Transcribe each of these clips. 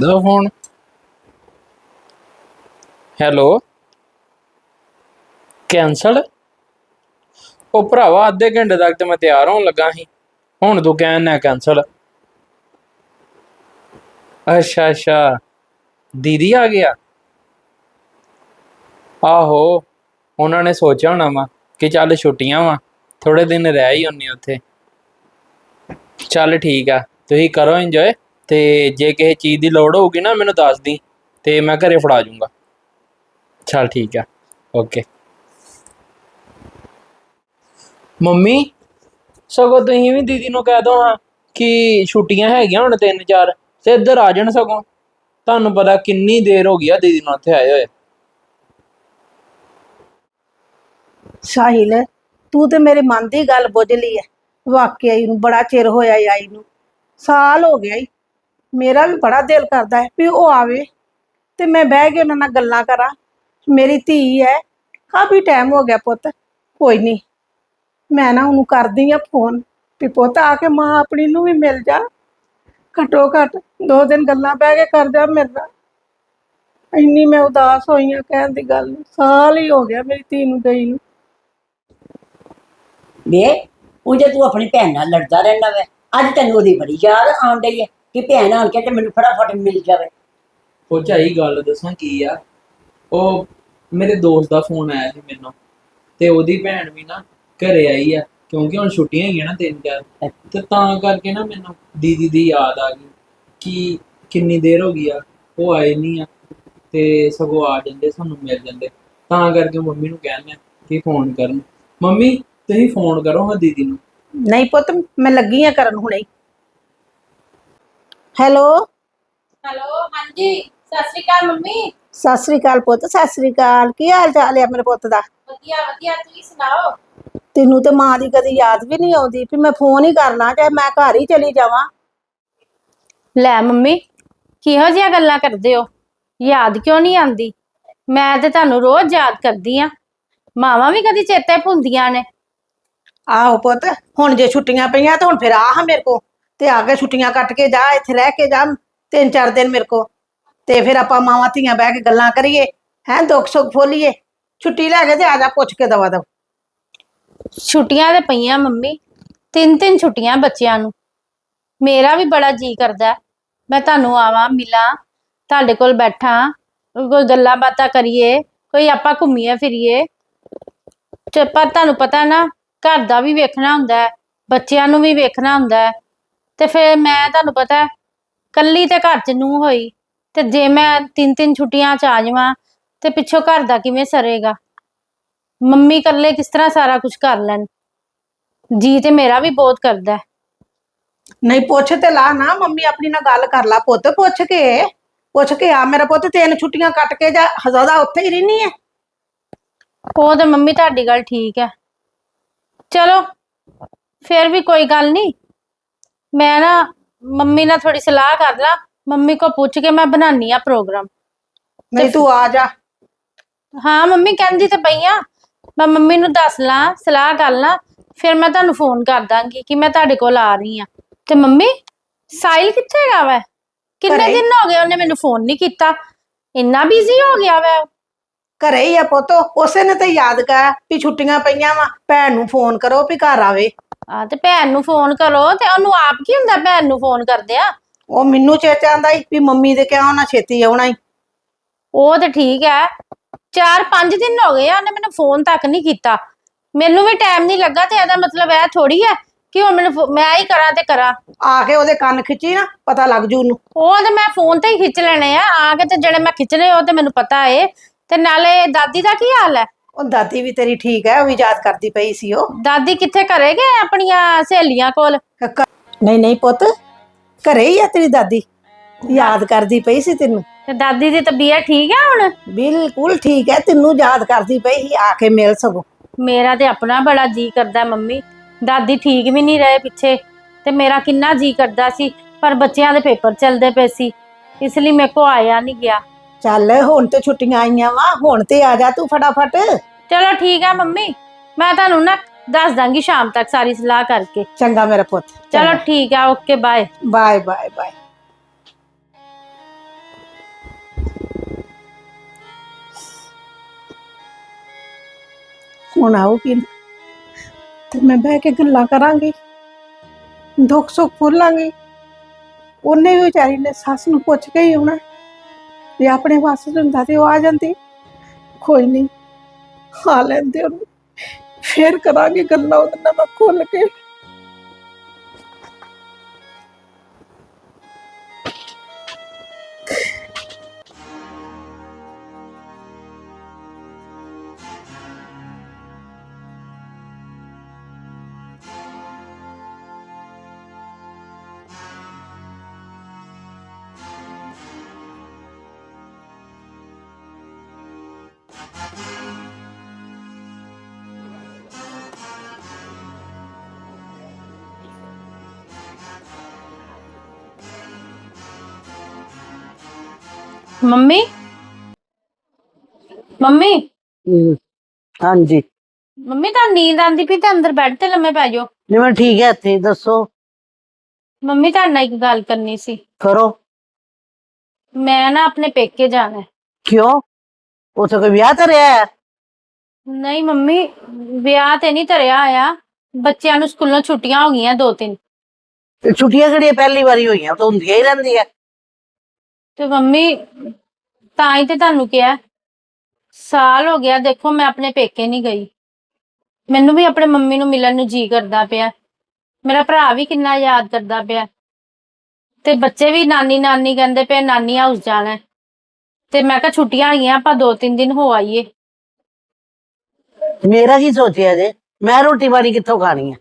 ਦੋ phone. Hello. Cancel. ਉਹ ਭਰਾਵਾ, ਅੱਧੇ ਘੰਟੇ ਤੱਕ ਤੇ ਮੈਂ ਤਿਆਰ ਹੋਣ ਲੱਗਾ ਸੀ। ਹੁਣ ਤੂੰ ਕਹਿਣਾ ਕੈਂਸਲ। ਅੱਛਾ ਅੱਛਾ। ਦੀਦੀ ਆ ਗਿਆ? ਆਹੋ, ਉਹਨਾਂ ਨੇ ਸੋਚਿਆ ਹੋਣਾ ਵਾ ਕਿ ਚੱਲ ਛੁੱਟੀਆਂ ਵਾ ਥੋੜੇ ਦਿਨ ਰਹਿ ਹੀ ਹੁੰਨੀ ਉੱਥੇ। ਚੱਲ ਠੀਕ ਆ, ਤੁਸੀਂ ਕਰੋ ਇੰਜੋਏ ਤੇ ਜੇ ਕਿਸੇ ਚੀਜ਼ ਦੀ ਲੋੜ ਹੋਊਗੀ ਨਾ, ਮੈਨੂੰ ਦੱਸ ਦੀ ਤੇ ਮੈਂ ਘਰੇ ਫੜਾ ਜੂੰਗਾ। ਚੱਲ ਠੀਕ ਆ। ਓਕੇ ਮੰਮੀ, ਸਗੋਂ ਤੁਸੀਂ ਵੀ ਦੀਦੀ ਨੂੰ ਕਹਿ ਦੋ ਹਾਂ ਕਿ ਛੁੱਟੀਆਂ ਹੈਗੀਆਂ ਹੁਣ ਤਿੰਨ ਚਾਰ ਤੇ ਇੱਧਰ ਆ ਜਾਣ ਸਗੋਂ। ਤੁਹਾਨੂੰ ਪਤਾ ਕਿੰਨੀ ਦੇਰ ਹੋ ਗਈ ਆ ਦੀਦੀ ਨੂੰ ਇੱਥੇ ਆਏ ਹੋਏ। ਸਾਹਿਲ, ਤੂੰ ਤੇ ਮੇਰੇ ਮਨ ਦੀ ਗੱਲ ਬੁੱਝ ਲਈ ਹੈ ਵਾਕਿਆ ਹੀ ਨੂੰ ਬੜਾ ਚਿਰ ਹੋਇਆ ਈ ਆਈ ਨੂੰ। ਸਾਲ ਹੋ ਗਿਆ ਈ। ਮੇਰਾ ਵੀ ਬੜਾ ਦਿਲ ਕਰਦਾ ਹੈ ਵੀ ਉਹ ਆਵੇ ਤੇ ਮੈਂ ਬਹਿ ਕੇ ਉਹਨਾਂ ਨਾਲ ਗੱਲਾਂ ਕਰਾਂ। ਮੇਰੀ ਧੀ ਹੈ, ਕਾਫੀ ਟਾਈਮ ਹੋ ਗਿਆ ਪੁੱਤ, ਕੋਈ ਨਹੀਂ ਮੈਂ ਨਾ ਉਹਨੂੰ ਕਰਦੀ ਆ ਫੋਨ ਵੀ ਪੁੱਤ ਆ ਕੇ ਮਾਂ ਆਪਣੀ ਨੂੰ ਵੀ ਮਿਲ ਜਾ। ਘਟੋ ਘਟ ਦੋ ਦਿਨ ਗੱਲਾਂ ਬਹਿ ਕੇ ਕਰ ਜਾ ਮੇਰੇ ਨਾਲ। ਇੰਨੀ ਮੈਂ ਉਦਾਸ ਹੋਈ ਆ ਕਹਿਣ ਦੀ ਗੱਲ ਨੀ। ਸਾਲ ਹੀ ਹੋ ਗਿਆ ਮੇਰੀ ਧੀ ਨੂੰ ਗਈ ਨੂੰ। ਵੇ ਉਹ ਜੇ ਤੂੰ ਆਪਣੀ ਭੈਣ ਨਾਲ ਲੜਦਾ ਰਹਿਣਾ ਵੇ। ਅੱਜ ਤੈਨੂੰ ਉਹਦੀ ਬੜੀ ਯਾਦ ਆਉਣ ਡਈ ਹੈ। ਕਿ ਭੈਣ ਆਣ ਕੇ ਤੇ ਮੈਨੂੰ ਫਟਾਫਟ ਮਿਲ ਜਾਵੇ। ਉਹ ਝਾਈ ਗੱਲ ਦੱਸਾਂ ਕੀ ਆ? ਉਹ ਮੇਰੇ ਦੋਸਤ ਦਾ ਫੋਨ ਆਇਆ ਸੀ ਮੈਨੂੰ ਤੇ ਉਹਦੀ ਭੈਣ ਵੀ ਨਾ ਘਰੇ ਆਈ ਆ ਕਿਉਂਕਿ ਹੁਣ ਛੁੱਟੀਆਂ ਹੈਗੀਆਂ ਨਾ ਤਿੰਨ ਚਾਰ। ਤੇ ਤਾਂ ਕਰਕੇ ਨਾ ਮੈਨੂੰ ਦੀਦੀ ਦੀ ਯਾਦ ਆ ਗਈ ਕਿ ਕਿੰਨੀ ਦੇਰ ਹੋ ਗਈ ਆ ਉਹ ਆਏ ਨਹੀਂ ਆ ਤੇ ਸਗੋਂ ਆ ਜਾਂਦੇ ਸਾਨੂੰ ਮਿਲ ਜਾਂਦੇ। ਤਾਂ ਕਰਕੇ ਮੰਮੀ ਨੂੰ ਕਹਿੰਦੇ ਕਿ ਫੋਨ ਕਰਨ। ਮੰਮੀ ਤੁਸੀਂ ਫੋਨ ਕਰੋ ਹਾਂ ਦੀਦੀ ਨੂੰ। ਨਹੀਂ ਪੁੱਤ ਮੈਂ ਲੱਗੀ ਆ ਕਰਨ ਹੁਣੇ। ਹੈਲੋ। ਹੈਲੋ ਹਾਂਜੀ ਸਤਿ ਸ਼੍ਰੀ ਅਕਾਲ ਮੰਮੀ। ਸਤਿ ਸ੍ਰੀ ਅਕਾਲ ਪੁੱਤ ਸਤਿ ਸ੍ਰੀ ਅਕਾਲ। ਕੀ ਹਾਲ ਚਾਲ ਹੈ ਮੇਰੇ ਪੁੱਤ ਦਾ? ਵਧੀਆ ਵਧੀਆ ਤੁਸੀਂ ਸੁਣਾਓ? ਤੈਨੂੰ ਤੇ ਮਾਂ ਦੀ ਕਦੀ ਯਾਦ ਵੀ ਨਹੀਂ ਆਉਂਦੀ ਵੀ ਮੈਂ ਫੋਨ ਹੀ ਕਰਨਾ ਚਾਹੇ ਮੈਂ ਘਰ ਹੀ ਚਲੀ ਜਾਵਾਂ। ਲੈ ਮੰਮੀ ਕਿਹੋ ਜਿਹੀਆਂ ਗੱਲਾਂ ਕਰਦੇ ਹੋ? ਯਾਦ ਕਿਉਂ ਨਹੀਂ ਆਂਦੀ ਮੈਂ ਤੇ ਤੁਹਾਨੂੰ ਰੋਜ਼ ਯਾਦ ਕਰਦੀ ਆ। ਮਾਵਾਂ ਵੀ ਕਦੀ ਚੇਤੇ ਭੁੰਦੀਆਂ ਨੇ। ਆਹੋ ਪੁੱਤ ਹੁਣ ਜੇ ਛੁੱਟੀਆਂ ਪਈਆਂ ਤਾਂ ਹੁਣ ਫਿਰ ਆ ਹਾਂ ਮੇਰੇ ਕੋ ਤੇ ਆ ਕੇ ਛੁੱਟੀਆਂ ਕੱਟ ਕੇ ਜਾ, ਇੱਥੇ ਰਹਿ ਕੇ ਜਾ, ਤਿੰਨ ਚਾਰ ਦਿਨ ਮੇਰੇ ਕੋ ਤੇ ਫਿਰ ਆਪਾਂ ਮਾਵਾਂ ਧੀਆਂ ਬਹਿ ਕੇ ਗੱਲਾਂ ਕਰੀਏ, ਹੈਂ, ਦੁੱਖ ਸੁੱਖ ਫੋਲੀਏ। ਛੁੱਟੀ ਲੈ ਕੇ ਤੇ ਆ ਜਾ, ਪੁੱਛ ਕੇ ਦਵਾ ਦਵ। ਛੁੱਟੀਆਂ ਤੇ ਪਈਆਂ ਮੰਮੀ, ਤਿੰਨ ਤਿੰਨ ਛੁੱਟੀਆਂ ਬੱਚਿਆਂ ਨੂੰ। ਮੇਰਾ ਵੀ ਬੜਾ ਜੀ ਕਰਦਾ ਮੈਂ ਤੁਹਾਨੂੰ ਆਵਾਂ, ਮਿਲਾਂ, ਤੁਹਾਡੇ ਕੋਲ ਬੈਠਾਂ, ਕੋਈ ਗੱਲਾਂ ਬਾਤਾਂ ਕਰੀਏ, ਕੋਈ ਆਪਾਂ ਘੁੰਮੀਏ ਫਿਰੀਏ। ਤੇ ਪਰ ਤੁਹਾਨੂੰ ਪਤਾ ਨਾ, ਘਰ ਦਾ ਵੀ ਵੇਖਣਾ ਹੁੰਦਾ ਹੈ, ਬੱਚਿਆਂ ਨੂੰ ਵੀ ਵੇਖਣਾ ਹੁੰਦਾ ਹੈ। ਤੇ ਫਿਰ ਮੈਂ ਤੁਹਾਨੂੰ ਪਤਾ ਹੈ, ਕੱਲੀ ਤੇ ਘਰ ਚ ਨੂੰ ਹੋਈ ਤੇ ਜੇ ਮੈਂ ਤਿੰਨ ਤਿੰਨ ਛੁੱਟੀਆਂ ਚ ਆ ਜਾਵਾਂ ਤੇ ਪਿੱਛੋਂ ਘਰ ਦਾ ਕਿਵੇਂ ਸਰੇਗਾ? ਮੰਮੀ ਇਕੱਲੇ ਕਿਸ ਤਰ੍ਹਾਂ ਸਾਰਾ ਕੁਝ ਕਰ ਲੈਣ? ਜੀ ਤੇ ਮੇਰਾ ਵੀ ਬਹੁਤ ਕਰਦਾ ਹੈ। ਨਹੀਂ ਪੁੱਛ ਤੇ ਲਾ ਨਾ ਮੰਮੀ ਆਪਣੀ ਨਾਲ ਗੱਲ ਕਰ ਲਾ ਪੁੱਤ ਪੁੱਛ ਕੇ। ਪੁੱਛ ਕੇ ਆ ਮੇਰਾ ਪੁੱਤ ਤਿੰਨ ਛੁੱਟੀਆਂ ਕੱਟ ਕੇ ਜਾ ਹਜ਼ਾਦਾ ਉੱਥੇ ਹੀ ਰਹਿਨੀ ਹੈ। ਉਹ ਤਾਂ ਮੰਮੀ ਤੁਹਾਡੀ ਗੱਲ ਠੀਕ ਹੈ। ਚਲੋ ਫਿਰ ਵੀ ਕੋਈ ਗੱਲ ਨਹੀਂ। ਮੈਂ ਨਾ ਮੰਮੀ ਨਾਲ ਥੋੜੀ ਸਲਾਹ ਕਰ ਲਾਂ ਮੰਮੀ ਕੋ ਪੁੱਛ ਕੇ ਮੈਂ ਬਣਾਨੀ ਆ ਪ੍ਰੋਗਰਾਮ ਨਹੀਂ ਤੂੰ ਆ ਜਾ। ਹਾਂ ਮੰਮੀ ਕਹਿੰਦੀ ਤੇ ਪਈ ਆ। ਮੈਂ ਮੰਮੀ ਨੂੰ ਦੱਸ ਲਾਂ ਸਲਾਹ ਕਰ ਲਾਂ ਫਿਰ ਮੈਂ ਤੁਹਾਨੂੰ ਫੋਨ ਕਰ ਦਾਂਗੀ ਕਿ ਮੈਂ ਤੁਹਾਡੇ ਕੋਲ ਆ ਰਹੀ ਆ। ਤੇ ਮੰਮੀ ਸਾਹਿਲ ਕਿੱਥੇ ਹੈਗਾ ਵੈ? ਕਿੰਨੇ ਘਰੇ। ਦਿਨ ਹੋ ਗਏ ਉਹਨੇ ਮੈਨੂੰ ਫੋਨ ਨਹੀਂ ਕੀਤਾ? ਇੰਨਾ ਬਿਜ਼ੀ ਹੋ ਗਿਆ ਵੈ ਘਰੇ ਹੀ ਆ ਪੁੱਤ ਉਸੇ ਨੇ ਤੇ ਯਾਦ ਕਰ ਵੀ ਛੁੱਟੀਆਂ ਪਈਆਂ ਵਾ ਭੈਣ ਨੂੰ ਫੋਨ ਕਰੋ ਵੀ ਘਰ ਆਵੇ। ਆ ਤੇ ਭੈਣ ਨੂੰ ਫੋਨ ਕਰੋ ਤੇ ਉਹਨੂੰ ਆਪ ਕੀ ਹੁੰਦਾ ਭੈਣ ਨੂੰ ਫੋਨ ਕਰਦੇ ਆ ਉਹ ਮੈਨੂੰ ਚੇਤਾ ਆਂਦਾ ਵੀ ਮੰਮੀ ਦੇ ਕਿਹਾ ਉਹਨਾਂ ਛੇਤੀ ਆਉਣਾ ਹੀ ਉਹ ਤੇ ਠੀਕ ਹੈ ਚਾਰ ਪੰਜ ਦਿਨ ਹੋ ਗਏ ਆ ਉਹਨੇ ਮੈਨੂੰ ਫੋਨ ਤੱਕ ਨਹੀਂ ਕੀਤਾ। ਮੈਨੂੰ ਵੀ ਟਾਈਮ ਨਹੀਂ ਲੱਗਾ ਤੇ ਇਹਦਾ ਮਤਲਬ ਇਹ ਥੋੜੀ ਹੈ ਕਿ ਹੁਣ ਮੈਨੂੰ ਫੋ- ਮੈਂ ਹੀ ਕਰਾਂ ਤੇ ਕਰਾਂ। ਆ ਕੇ ਉਹਦੇ ਕੰਨ ਖਿੱਚੀ ਨਾ ਪਤਾ ਲੱਗ ਜੂ ਉਹਨੂੰ। ਉਹ ਤੇ ਮੈਂ ਫੋਨ ਤੇ ਹੀ ਖਿੱਚ ਲੈਣੇ ਆ ਆ ਕੇ ਤੇ ਜਿਹੜੇ ਮੈਂ ਖਿੱਚਣੇ ਉਹ ਤੇ ਮੈਨੂੰ ਪਤਾ ਏ। ਤੇ ਨਾਲੇ ਦਾਦੀ ਦਾ ਕੀ ਹਾਲ ਹੈ ਉਹ ਦਾਦੀ ਵੀ ਤੇਰੀ ਠੀਕ ਹੈ ਉਹ ਵੀ ਯਾਦ ਕਰਦੀ ਪਈ ਸੀ ਉਹ। ਦਾਦੀ ਕਿੱਥੇ ਘਰੇ ਗਏ ਆਪਣੀਆਂ ਸਹੇਲੀਆਂ ਕੋਲ? ਕ- ਨਹੀਂ ਨਹੀਂ ਪੁੱਤ ਘਰੇ ਹੀ ਆ ਤੇਰੀ ਦਾਦੀ। ਯਾਦ ਕਰਦੀ ਪਈ ਸੀ ਤੈਨੂੰ। ਤੇ ਦਾਦੀ ਦੀ ਤਬੀਅਤ ਠੀਕ ਹੈ ਹੁਣ? ਬਿਲਕੁਲ ਠੀਕ ਹੈ ਤੈਨੂੰ ਯਾਦ ਕਰਦੀ ਪਈ ਸੀ ਆ ਕੇ ਮਿਲ ਸਗੋ। ਮੇਰਾ ਤੇ ਆਪਣਾ ਬੜਾ ਜੀ ਕਰਦਾ ਮੰਮੀ। ਦਾਦੀ ਠੀਕ ਵੀ ਨਹੀਂ ਰਹੇ ਪਿੱਛੇ ਤੇ ਮੇਰਾ ਕਿੰਨਾ ਜੀ ਕਰਦਾ ਸੀ ਪਰ ਬੱਚਿਆਂ ਦੇ ਪੇਪਰ ਚੱਲਦੇ ਪਏ ਸੀ ਇਸ ਲਈ ਮੇਰੇ ਕੋ ਆਇਆ ਨਹੀਂ ਗਿਆ। ਚੱਲ ਹੁਣ ਤੇ ਛੁੱਟੀਆਂ ਆਈਆਂ ਵਾ ਹੁਣ ਤੇ ਆ ਜਾ ਤੂੰ ਫਟਾਫਟ। ਚਲੋ ਠੀਕ ਆ ਮੰਮੀ ਮੈਂ ਤੁਹਾਨੂੰ ਨਾ ਦੱਸ ਦਾਂਗੀ ਸ਼ਾਮ ਤੱਕ ਸਾਰੀ ਸਲਾਹ ਕਰਕੇ। ਚੰਗਾ ਮੇਰਾ ਪੁੱਤ ਚਲੋ ਠੀਕ ਆ okay bye. Bye bye bye. ਹੁਣ ਆਉਗੀ ਤੇ ਮੈਂ ਬਹਿ ਕੇ ਗੱਲਾਂ ਕਰਾਂਗੀ ਦੁੱਖ ਸੁੱਖ ਫੁੱਲਾਂਗੀ ਉਹਨੇ ਵੀ ਵਿਚਾਰੀ ਨੇ ਸੱਸ ਨੂੰ ਪੁੱਛ ਕੇ ਹੀ ਹੋਣਾ ਤੇ ਆਪਣੇ ਵਾਸਤੇ ਹੁੰਦਾ ਤੇ ਉਹ ਆ ਜਾਂਦੀ। ਕੋਈ ਨਹੀਂ ਖਾ ਲੈਂਦੇ ਉਹਨੂੰ। ਫੇਰ ਕਰਾਂਗੇ ਗੱਲਾਂ ਉਹਦੇ ਨਾਲ ਮੈਂ ਖੁੱਲ ਕੇ। ਮੰਮੀ ਮੰਮੀ ਹਮ, ਹਾਂਜੀ ਮੰਮੀ ਤਾਂ ਨੀਂਦ ਆਂਦੀ ਪਈ ਤੇ ਅੰਦਰ ਬੈੱਡ ਤੇ ਲੰਮੇ ਪੈ ਜਾਓ ਨਹੀਂ ਮੈਂ ਠੀਕ ਹੈ ਇੱਥੇ ਦੱਸੋ ਮੰਮੀ ਤੁਹਾਡੇ ਨਾਲ ਇੱਕ ਗੱਲ ਕਰਨੀ ਸੀ ਕਰੋ ਮੈਂ ਨਾ ਆਪਣੇ ਪੇਕੇ ਜਾਣਾ ਹੈ। ਕਿਉਂ ਉੱਥੇ ਕੋਈ ਵਿਆਹ ਧਰਿਆ ਹੈ ਨਹੀਂ ਮੰਮੀ ਵਿਆਹ ਤੇ ਨਹੀਂ ਧਰਿਆ ਆਇਆ ਬੱਚਿਆਂ ਨੂੰ ਸਕੂਲੋਂ ਛੁੱਟੀਆਂ ਹੋ ਗਈਆਂ ਦੋ ਤਿੰਨ ਤੇ ਛੁੱਟੀਆਂ ਕਿਹੜੀਆਂ ਪਹਿਲੀ ਵਾਰੀ ਹੋਈਆਂ ਉਹ ਤਾਂ ਹੁੰਦੀਆਂ ਹੀ ਰਹਿੰਦੀਆਂ ਤੇ ਮੰਮੀ ਤਾਂ ਹੀ ਤੇ ਤੁਹਾਨੂੰ ਕਿਹਾ। ਸਾਲ ਹੋ ਗਿਆ ਦੇਖੋ ਮੈਂ ਆਪਣੇ ਪੇਕੇ ਨਹੀਂ ਗਈ। ਮੈਨੂੰ ਵੀ ਆਪਣੇ ਮੰਮੀ ਨੂੰ ਮਿਲਣ ਨੂੰ ਜੀ ਕਰਦਾ ਪਿਆ। ਮੇਰਾ ਭਰਾ ਵੀ ਕਿੰਨਾ ਯਾਦ ਕਰਦਾ ਪਿਆ। ਤੇ ਬੱਚੇ ਵੀ ਨਾਨੀ ਨਾਨੀ ਕਹਿੰਦੇ ਪਏ ਨਾਨੀ ਹਾਊਸ ਜਾਣਾ ਹੈ। ਤੇ ਮੈਂ ਕਿਹਾ ਛੁੱਟੀਆਂ ਆਈਆਂ ਆਪਾਂ ਦੋ ਤਿੰਨ ਦਿਨ ਹੋ ਆਈਏ। ਮੇਰਾ ਕੀ ਸੋਚਿਆ ਜੇ? ਮੈਂ ਰੋਟੀ ਪਾਣੀ ਕਿੱਥੋਂ ਖਾਣੀ ਹੈ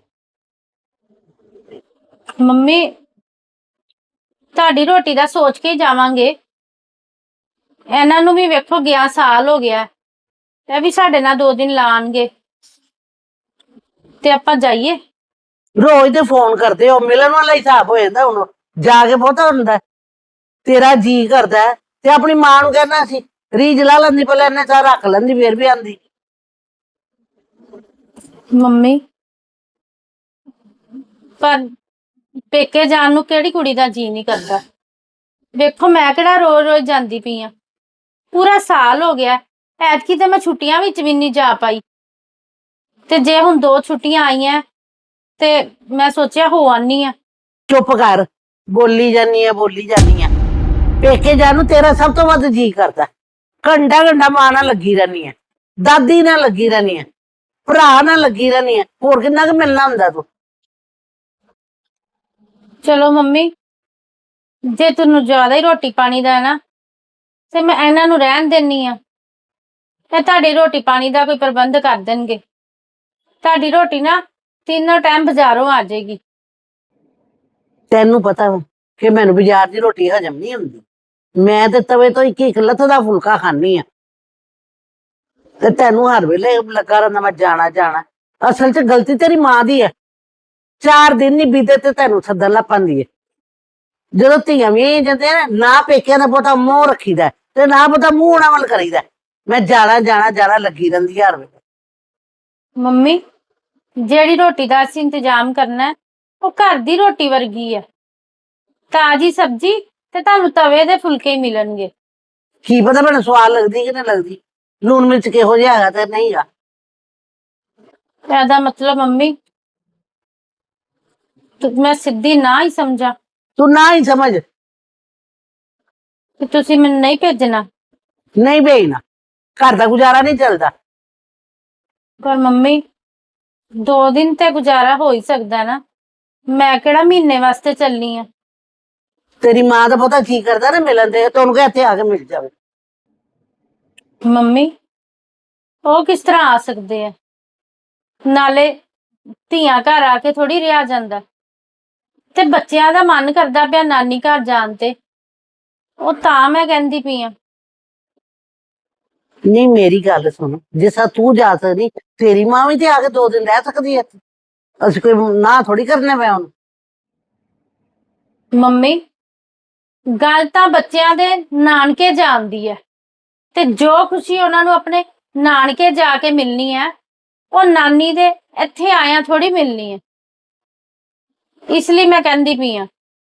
ਮੰਮੀ ਤੁਹਾਡੀ ਰੋਟੀ ਦਾ ਸੋਚ ਕੇ ਜਾਵਾਂਗੇ। ਇਹਨਾਂ ਨੂੰ ਵੀ ਵੇਖੋ ਗਿਆ ਸਾਲ ਹੋ ਗਿਆ। ਇਹ ਵੀ ਸਾਡੇ ਨਾਲ ਦੋ ਦਿਨ ਲਾਣਗੇ। ਤੇ ਆਪਾਂ ਜਾਈਏ। ਰੋਜ਼ ਤੇ ਫੋਨ ਕਰਦੇ ਹੋ ਮਿਲਣ ਵਾਲਾ ਹਿਸਾਬ ਹੋ ਜਾਂਦਾ ਹੁਣ। ਜਾ ਕੇ ਬਹੁਤਾ ਹੁੰਦਾ। ਤੇਰਾ ਜੀ ਕਰਦਾ ਤੇ ਆਪਣੀ ਮਾਂ ਨੂੰ ਕਹਿਣਾ ਸੀ ਰੀਜ ਲਾ ਲੈਂਦੀ ਪਹਿਲਾਂ ਇਹਨੇ ਚਾਹ ਰੱਖ ਲੈਂਦੀ ਫੇਰ ਵੀ ਆਂਦੀ। ਮੰਮੀ ਪਰ ਪੇਕੇ ਜਾਣ ਨੂੰ ਕਿਹੜੀ ਕੁੜੀ ਦਾ ਜੀ ਨਹੀਂ ਕਰਦਾ? ਵੇਖੋ, ਮੈਂ ਕਿਹੜਾ ਰੋਜ਼ ਰੋਜ਼ ਜਾਂਦੀ ਪਈ ਆ। ਪੂਰਾ ਸਾਲ ਹੋ ਗਿਆ, ਐਤਕੀ ਤੇ ਮੈਂ ਛੁੱਟੀਆਂ ਵਿੱਚ ਵੀ ਨਹੀਂ ਜਾ ਪਾਈ। ਤੇ ਜੇ ਹੁਣ ਦੋ ਛੁੱਟੀਆਂ ਆਈਆਂ, ਤੇ ਮੈਂ ਸੋਚਿਆ ਹੋ ਆਨੀ ਆ। ਚੁੱਪ ਕਰ, ਬੋਲੀ ਜਾਨੀ ਆ, ਬੋਲੀ ਜਾਨੀ ਆ। ਪੇਕੇ ਜਾਣ ਨੂੰ ਤੇਰਾ ਸਭ ਤੋਂ ਵੱਧ ਜੀ ਕਰਦਾ। ਘੰਟਾ ਘੰਟਾ ਮਾਂ ਨਾਲ ਲੱਗੀ ਰਹਿਣੀ ਆ, ਦਾਦੀ ਨਾਲ ਲੱਗੀ ਰਹਿਣੀ ਆ, ਭਰਾ ਨਾਲ ਲੱਗੀ ਰਹਿਣੀ ਆ, ਹੋਰ ਕਿੰਨਾ ਕੁ ਮਿਲਣਾ ਹੁੰਦਾ ਤੂੰ? ਚਲੋ ਮੰਮੀ, ਜੇ ਤੁਹਾਨੂੰ ਜ਼ਿਆਦਾ ਹੀ ਰੋਟੀ ਪਾਣੀ ਦਾ ਹੈ ਨਾ, ਤੇ ਮੈਂ ਇਹਨਾਂ ਨੂੰ ਰਹਿਣ ਦੇਣੀ ਆ। ਤੇ ਤੁਹਾਡੀ ਰੋਟੀ ਪਾਣੀ ਦਾ ਕੋਈ ਪ੍ਰਬੰਧ ਕਰ ਦੇਣਗੇ। ਤੁਹਾਡੀ ਰੋਟੀ ਨਾ ਤਿੰਨੋਂ ਟਾਈਮ ਬਾਜ਼ਾਰੋਂ ਆ ਜਾਏਗੀ। ਤੈਨੂੰ ਪਤਾ ਵਾ ਕਿ ਮੈਨੂੰ ਬਾਜ਼ਾਰ ਦੀ ਰੋਟੀ ਹਜਮ ਨਹੀਂ ਹੁੰਦੀ। ਮੈਂ ਤੇ ਤਵੇ ਤੋਂ ਇੱਕ ਇੱਕ ਲੱਥ ਦਾ ਫੁਲਕਾ ਖਾਣੀ ਆ। ਤੇ ਤੈਨੂੰ ਹਰ ਵੇਲੇ ਲੱਗਾ ਰਹਿੰਦਾ ਮੈਂ ਜਾਣਾ ਜਾਣਾ ਅਸਲ 'ਚ ਗਲਤੀ ਤੇਰੀ ਮਾਂ ਦੀ ਹੈ ਚਾਰ ਦਿਨ ਨਹੀਂ ਬੀਤੇ ਤੇ ਤੈਨੂੰ ਸੱਦਣ ਲੱਗ ਪੈਂਦੀ ਹੈ ਜਦੋਂ ਧੀਆਂ ਵੀ ਜਾਂਦੇ ਨਾ ਨਾ ਪੇਕਿਆਂ ਦਾ ਬਹੁਤਾ ਮੋਹ ਰੱਖੀਦਾ ਤੇ ਨਾ ਬਹੁਤਾ ਮੂੰਹ ਉਹਨਾਂ ਵੱਲ ਕਰੀਦਾ। ਮੈਂ ਜਾਣਾ ਜਾਣਾ ਜਾਣਾ ਲੱਗੀ ਰਹਿੰਦੀ ਹਰ ਵੇਲੇ। ਮੰਮੀ ਜਿਹੜੀ ਰੋਟੀ ਦਾ ਅਸੀਂ ਇੰਤਜ਼ਾਮ ਕਰਨਾ ਹੈ, ਉਹ ਘਰ ਦੀ ਰੋਟੀ ਵਰਗੀ ਹੈ ਤਾਜੀ ਸਬਜ਼ੀ ਤੇ ਤੁਹਾਨੂੰ ਤਵੇ ਦੇ ਫੁਲਕੇ ਹੀ ਮਿਲਣਗੇ। ਕੀ ਪਤਾ ਮੈਨੂੰ ਸਵਾਦ ਲੱਗਦੀ ਕਿ ਨਹੀਂ ਲੱਗਦੀ। ਲੂਣ ਮਿਰਚ ਕਿਹੋ ਜਿਹਾ ਹੈਗਾ ਤੇ ਨਹੀਂ ਹੈਗਾ ਇਹਦਾ ਮਤਲਬ ਮੰਮੀ ਮੈਂ ਸਿੱਧੀ ਨਾ ਹੀ ਸਮਝਾਂ। ਤੂੰ ਨਾ ਹੀ ਸਮਝ। ਕਿ ਤੁਸੀਂ ਮੈਨੂੰ ਨਹੀਂ ਭੇਜਣਾ? ਨਹੀਂ ਭੇਜਣਾ। ਘਰ ਦਾ ਗੁਜ਼ਾਰਾ ਨਹੀਂ ਚੱਲਦਾ। ਪਰ ਮੰਮੀ ਦੋ ਦਿਨ ਤੇ ਗੁਜ਼ਾਰਾ ਹੋ ਹੀ ਸਕਦਾ ਨਾ। ਮੈਂ ਕਿਹੜਾ ਮਹੀਨੇ ਵਾਸਤੇ ਚੱਲਨੀ ਆ? ਤੇਰੀ ਮਾਂ ਦਾ ਪਤਾ ਕੀ ਕਰਦਾ ਨਾ ਮਿਲਣ ਦੇ ਤੇ ਉਹਨੂੰ ਕਹਿ ਇੱਥੇ ਆ ਕੇ ਮਿਲ ਜਾਵੇ। ਮੰਮੀ ਉਹ ਕਿਸ ਤਰ੍ਹਾਂ ਆ ਸਕਦੇ ਆ? ਨਾਲੇ ਧੀਆਂ ਘਰ ਆ ਕੇ ਥੋੜੀ ਰਿਹਾ ਜਾਂਦਾ। ਤੇ ਬੱਚਿਆਂ ਦਾ ਮਨ ਕਰਦਾ ਪਿਆ ਨਾਨੀ ਘਰ ਜਾਣ ਤੇ। ਉਹ ਤਾਂ ਮੈਂ ਕਹਿੰਦੀ ਪਈ ਆ। ਨਹੀਂ ਮੇਰੀ ਗੱਲ ਸੁਣ। ਜਿਸ ਤੂੰ ਜਾ ਸਕਦੀ ਤੇਰੀ ਮਾਂ ਵੀ ਤੇ ਆ ਕੇ ਦੋ ਦਿਨ ਰਹਿ ਸਕਦੀ ਹੈ ਇੱਥੇ। ਅਸੀਂ ਕੋਈ ਨਾ ਥੋੜੀ ਕਰਨੇ ਪਏ ਹੁਣ ਮੰਮੀ ਗੱਲ ਤਾਂ ਬੱਚਿਆਂ ਦੇ ਨਾਨਕੇ ਜਾਣ ਦੀ ਹੈ ਤੇ ਜੋ ਖੁਸ਼ੀ ਉਹਨਾਂ ਨੂੰ ਆਪਣੇ ਨਾਨਕੇ ਜਾ ਕੇ ਮਿਲਣੀ ਹੈ ਉਹ ਨਾਨੀ ਦੇ ਇੱਥੇ ਆਇਆ ਥੋੜੀ ਮਿਲਣੀ ਹੈ ਇਸ ਲਈ ਮੈਂ ਕਹਿੰਦੀ ਪਈ ਆ।